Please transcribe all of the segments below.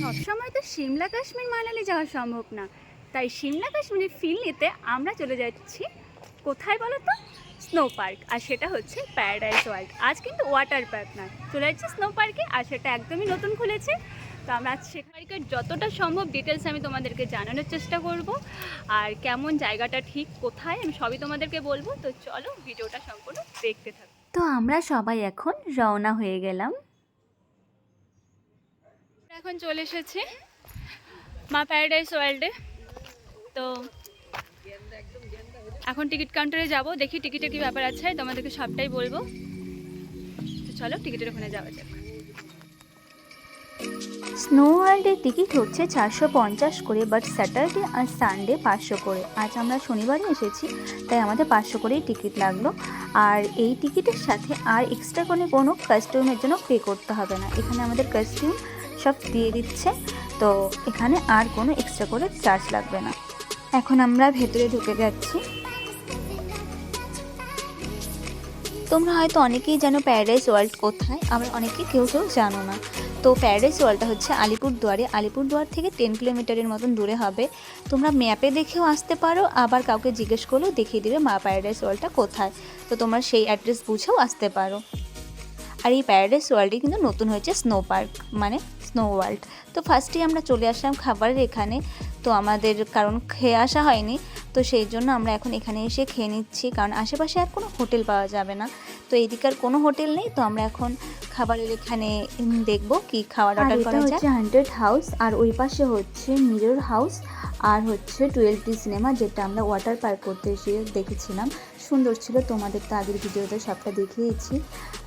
সবসময় তো সিমলা কাশ্মীর মানালি যাওয়া সম্ভব না। তাই সিমলা কাশ্মীরের ফিল নিতে আমরা চলে যাচ্ছি। কোথায় বলো তো? স্নো পার্ক আর সেটা হচ্ছে প্যারাডাইস ওয়ার্ল্ড আজ কিন্তু ওয়াটার পার্ক না। চলে যাচ্ছি স্নো পার্কে আর সেটা একদমই নতুন খুলেছে। তো আমরা আজ সেখানকার যতটা সম্ভব ডিটেলস আমি তোমাদেরকে জানানোর চেষ্টা করব। আর কেমন জায়গাটা ঠিক কোথায় আমি সবই তোমাদেরকে বলব। তো চলো ভিডিওটা সম্পূর্ণ দেখতে থাকো। তো আমরা সবাই এখন রওনা হয়ে গেলাম। এখন চলে এসেছি মা প্যারাডাইস ওয়ার্ল্ডে তো এখন টিকিট কাউন্টারে যাব, দেখি টিকিটের কি ব্যাপার আছে, তোমাদেরকে সবটাই বলব। তো চলো, টিকিটের ওখানে যাওয়া যাক। স্নো ওয়ার্ল্ডের টিকিট হচ্ছে চারশো পঞ্চাশ করে বাট স্যাটারডে আর সানডে পাঁচশো করে। আজ আমরা শনিবারে এসেছি, তাই আমাদের পাঁচশো করেই টিকিট লাগল। আর এই টিকিটের সাথে আর এক্সট্রা করে কোনো কাস্টিউমের জন্য পে করতে হবে না। এখানে আমাদের কাস্টিউম সব দিয়ে দিচ্ছে। তো এখানে আর কোনো এক্সট্রা করে চার্জ লাগবে না। এখন আমরা ভেতরে ঢুকে যাচ্ছি। তোমরা হয়তো অনেকেই জানো প্যারাডাইস ওয়ার্ল্ড কোথায়, আবার অনেকে কেউ কেউ জানো না। তো প্যারাডাইস ওয়ার্ল্ডটা হচ্ছে আলিপুরদুয়ারে। আলিপুরদুয়ার থেকে টেন কিলোমিটারের মতন দূরে হবে। তোমরা ম্যাপে দেখেও আসতে পারো, আবার কাউকে জিজ্ঞেস করলেও দেখিয়ে দিবে মা প্যারাডাইস ওয়ার্ল্ডটা কোথায়। তো তোমরা সেই অ্যাড্রেস বুঝেও আসতে পারো। আর এই প্যারাডাইস ওয়ার্ল্ডে কিন্তু নতুন হয়েছে স্নো পার্ক মানে স্নো ওয়ার্ল্ড তো ফার্স্টেই আমরা চলে আসলাম খাবারের এখানে। তো আমাদের কারণ খেয়ে আসা হয়নি। তো সেই জন্য আমরা এখন এখানে এসে খেয়ে নিচ্ছি। কারণ আশেপাশে আর কোনো হোটেল পাওয়া যাবে না। তো এদিকার কোনো হোটেল নেই। তো আমরা এখন খাবারের এখানে দেখব কি খাবার অর্ডার করা যায়। হচ্ছে হান্ড্রেড হাউস আর ওই পাশে হচ্ছে মিরর হাউস আর হচ্ছে টুয়েলভ টি সিনেমা যেটা আমরা ওয়াটার পার্ক করতে এসে দেখেছিলাম। সুন্দর ছিল তোমাদের তো আগের ভিডিওতে সবটা দেখিয়েছি।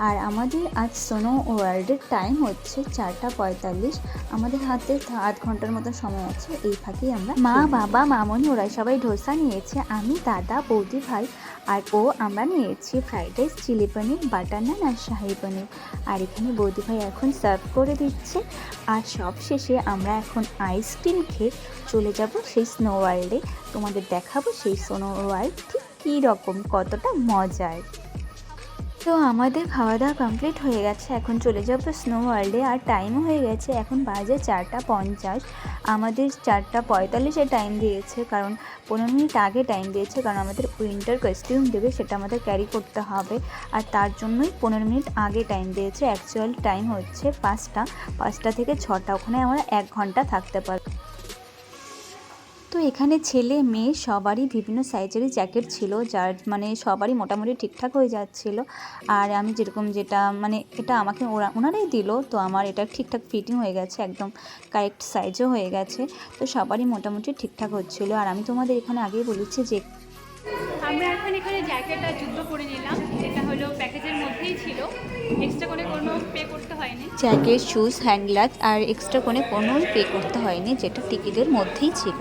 আর আমাদের আজ সোনো ওয়ার্ল্ডের টাইম হচ্ছে চারটা পঁয়তাল্লিশ। আমাদের হাতে আধ ঘণ্টার মতো সময় আছে এই ফাঁকেই আমরা মা বাবা মামনি ওরা সবাই ডোসা নিয়েছে আমি দাদা বৌদি ভাই আর ও আমরা নিয়েছি fried rice chilli paneer butter naan আর শাহি পনির আর এখানে বৌদি ভাই এখন সার্ভ করে দিচ্ছে। আর সব শেষে আমরা এখন আইসক্রিম খেয়ে চলে যাব সেই স্নো ওয়ার্ল্ডে তোমাদের দেখাবো সেই স্নো ওয়ার্ল্ড ঠিক কী রকম, কতটা মজার। তো আমাদের খাওয়া দাওয়া কমপ্লিট হয়ে গেছে, এখন চলে যাব স্নো ওয়ার্ল্ডে আর টাইমও হয়ে গেছে, এখন বাজে চারটা পঞ্চাশ। আমাদের চারটা পঁয়তাল্লিশে টাইম দিয়েছে, কারণ পনেরো মিনিট আগে টাইম দিয়েছে, কারণ আমাদের উইন্টার কস্টিউম দেবে, সেটা আমাদের ক্যারি করতে হবে। আর তার জন্যই পনেরো মিনিট আগে টাইম দিয়েছে অ্যাকচুয়াল টাইম হচ্ছে পাঁচটা। পাঁচটা থেকে ছটা, ওখানে আমরা এক ঘণ্টা থাকতে পারব। তো এখানে ছেলে মেয়ে সবারই বিভিন্ন সাইজেরই জ্যাকেট ছিল যার মানে সবারই মোটামুটি ঠিকঠাক হয়ে যাচ্ছিল। আর আমি যেরকম যেটা মানে এটা আমাকে ওরা ওনারাই দিল তো আমার এটা ঠিকঠাক ফিটিং হয়ে গেছে একদম কারেক্ট সাইজও হয়ে গেছে। তো সবারই মোটামুটি ঠিকঠাক হচ্ছিল। আর আমি তোমাদের এখানে আগেই বলেছি যে আমরা এখন এখানে জ্যাকেট আর জুতো পরে নিলাম। এটা হলো প্যাকেজের মধ্যেই ছিল। এক্সট্রা করে কোনো পে করতে হয়নি। জ্যাকেট শুজ হ্যান্ড গ্লাভস আর এক্সট্রা করে কোনো পে করতে হয়নি যেটা টিকিটের মধ্যেই ছিল।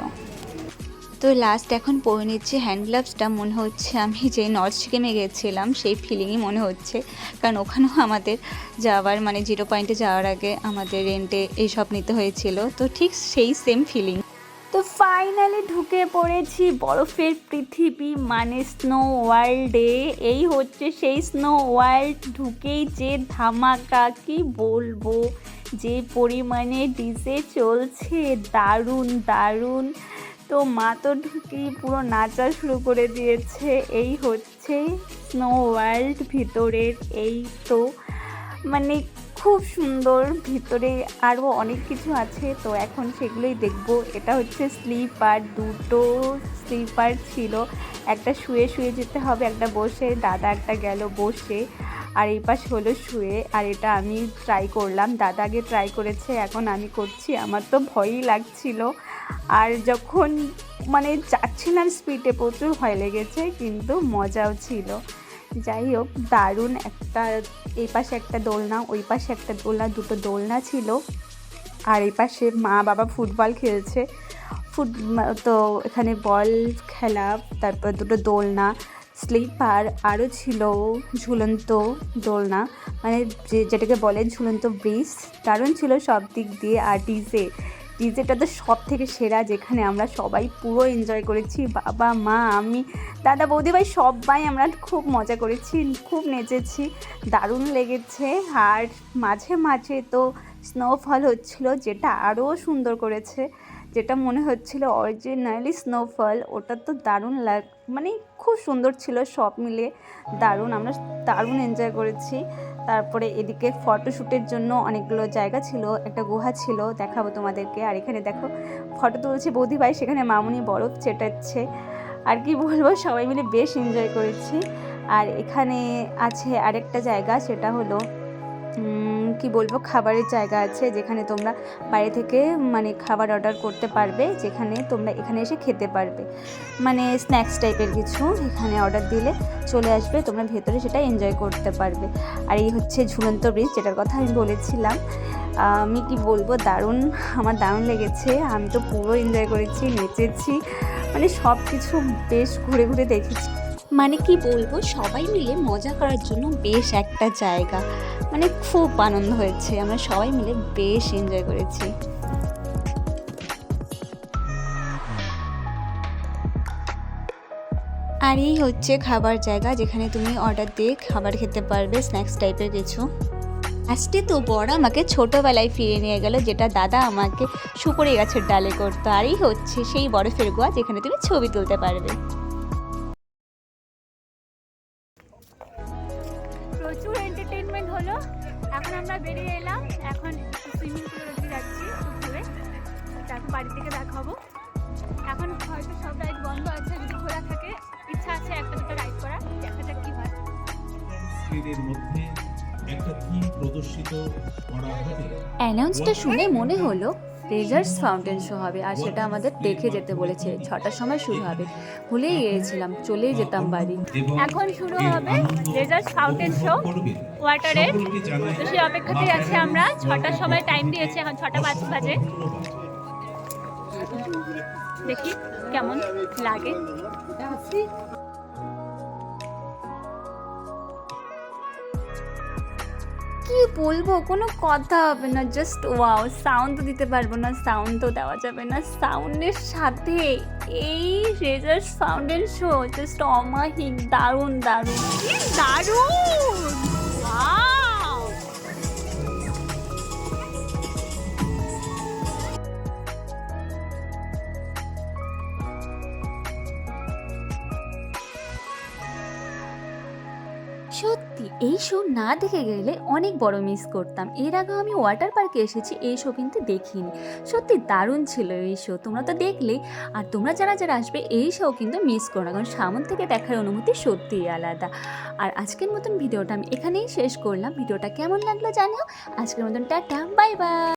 তো লাস্ট এখন পরে নিচ্ছি হ্যান্ড গ্লাভসটা মনে হচ্ছে আমি যে নর্থ সিকিমে গেছিলাম, সেই ফিলিংই মনে হচ্ছে। কারণ ওখানেও আমাদের যাওয়ার মানে জিরো পয়েন্টে যাওয়ার আগে আমাদের রেন্টে এইসব নিতে হয়েছিল। তো ঠিক সেই সেম ফিলিং তো ফাইনালি ঢুকে পড়েছি বরফের পৃথিবী মানে স্নো ওয়ার্ল্ডে এই হচ্ছে সেই স্নো ওয়ার্ল্ড ঢুকেই যে ধামাকা, কি বলব? যে পরিমাণে ডিজে চলছে, দারুণ দারুণ। তো মা তো ঢুকেই পুরো নাচা শুরু করে দিয়েছে। এই হচ্ছে স্নো ওয়ার্ল্ড ভিতরের এই তো। মানে খুব সুন্দর ভিতরে আরও অনেক কিছু আছে, তো এখন সেগুলোই দেখব। এটা হচ্ছে স্লিপার দুটো। স্লিপার ছিল। একটা শুয়ে শুয়ে যেতে হবে, একটা বসে। দাদা একটা গেল বসে। আর এই পাশে হলো শুয়ে। আর এটা আমি ট্রাই করলাম। দাদা আগে ট্রাই করেছে, এখন আমি করছি। আমার তো ভয়ই লাগছিল। আর যখন মানে যাচ্ছিলাম স্পিডে প্রচুর ভয় লেগেছে, কিন্তু মজাও ছিল। যাই হোক, দারুণ একটা এই পাশে একটা দোলনা, ওই পাশে একটা দোলনা, দুটো দোলনা ছিল। আর এই পাশে মা বাবা ফুটবল খেলছে। ফুট তো এখানে বল খেলা, তারপর দুটো দোলনা, স্লিপার আরও ছিল ঝুলন্ত দোলনা। মানে যে, যেটাকে বলে ঝুলন্ত ব্রিজ, দারুণ ছিল সব দিক দিয়ে, আর ডিজে ডিজেটা তো সব থেকে সেরা, যেখানে আমরা সবাই পুরো এনজয় করেছি। বাবা, মা, আমি, দাদা, বৌদি ভাই, সবাই আমরা খুব মজা করেছি, খুব নেচেছি, দারুণ লেগেছে। আর মাঝে মাঝে তো স্নোফল হচ্ছিল, যেটা আরও সুন্দর করেছে, যেটা মনে হচ্ছিল অরিজিনালি স্নোফল ওটা তো দারুণ লাগ মানে খুব সুন্দর ছিল সব মিলে, দারুণ, আমরা দারুণ এনজয় করেছি। তারপরে এদিকে ফটোশ্যুটের জন্য অনেকগুলো জায়গা ছিল, একটা গুহা ছিল, দেখাবো তোমাদেরকে। আর এখানে দেখো, ফটো তুলছে বৌদি ভাই, সেখানে মামুনি বরফ চেটাচ্ছে। আর কি বলব, সবাই মিলে বেশ এনজয় করেছি। আর এখানে আছে আরেকটা জায়গা, সেটা হলো কি বলব, খাবারের জায়গা আছে যেখানে তোমরা বাইরে থেকে মানে খাবার অর্ডার করতে পারবে, যেখানে তোমরা এখানে এসে খেতে পারবে। মানে স্ন্যাক্স টাইপের কিছু এখানে অর্ডার দিলে চলে আসবে, তোমরা ভেতরে সেটা এনজয় করতে পারবে। আর এই হচ্ছে ঝুলন্ত ব্রিজ যেটার কথা আমি বলেছিলাম। আমি কি বলব, দারুণ, আমার দারুণ লেগেছে। আমি তো পুরো এনজয় করেছি, নেচেছি মানে সব কিছু বেশ ঘুরে ঘুরে দেখেছি। মানে কি বলব, সবাই মিলে মজা করার জন্য বেশ একটা জায়গা। মানে খুব আনন্দ হয়েছে, আমরা সবাই মিলে বেশ এনজয় করেছি। আর এই হচ্ছে খাবার জায়গা, যেখানে তুমি অর্ডার দিয়ে খাবার খেতে পারবে স্ন্যাক্স টাইপের কিছু। আজকে তো বড় আমাকে ছোটোবেলায় ফিরে নিয়ে গেল, যেটা দাদা আমাকে সুপরি গাছের ডালে করতো। আর এই হচ্ছে সেই বরফের গোয়া যেখানে তুমি ছবি তুলতে পারবে। আমরা বেরিয়ে এলাম। এখন সুইমিং পুলের ওদিকে যাচ্ছি পুকুরে তারপর বাড়ি থেকে দেখাবো। এখন হয়তো সব রাইড বন্ধ আছে যদি খোলা থাকে ইচ্ছা আছে একটা দুটো রাইড করা দেখা যাক কি হয়। মধ্যে একটা থিম প্রদর্শিত করা হবে। অ্যানাউন্সটা শুনে মনে হলো রেজার্স ফাউন্টেন শো হবে, আর সেটা আমাদের দেখে যেতে বলেছে। ছটার সময় শুরু হবে। ভুলেই গিয়েছিলাম, চলেই যেতাম বাড়ি। এখন শুরু হবে রেজার্স ফাউন্টেন শো ওয়াটারের তো সেই অপেক্ষাতেই আছি আমরা। ছটার সময় টাইম দিয়েছে, এখন ছটা পাঁচ বাজে। দেখি কেমন লাগে। কি বলব? কোনো কথা হবে না। জাস্ট ওয়াও সাউন্ড তো দিতে পারব না সাউন্ড তো দেওয়া যাবে না। সাউন্ডের সাথে এই রেজার সাউন্ডের শো জাস্ট অমাহিক, দারুণ দারুণ। দারুণ! সত্যি, এই শো না দেখে গেলে অনেক বড় মিস করতাম। এর আগে আমি ওয়াটার পার্কে এসেছি, এই শো কিন্তু দেখিনি। সত্যি দারুণ ছিল এই শো তোমরা তো দেখলেই আর তোমরা যারা যারা আসবে, এই শো কিন্তু মিস করো না, কারণ সামন থেকে দেখার অনুভূতি সত্যিই আলাদা। আর আজকের মতন ভিডিওটা আমি এখানেই শেষ করলাম। ভিডিওটা কেমন লাগল জানিও। আজকের মতন টাটা বাই বাই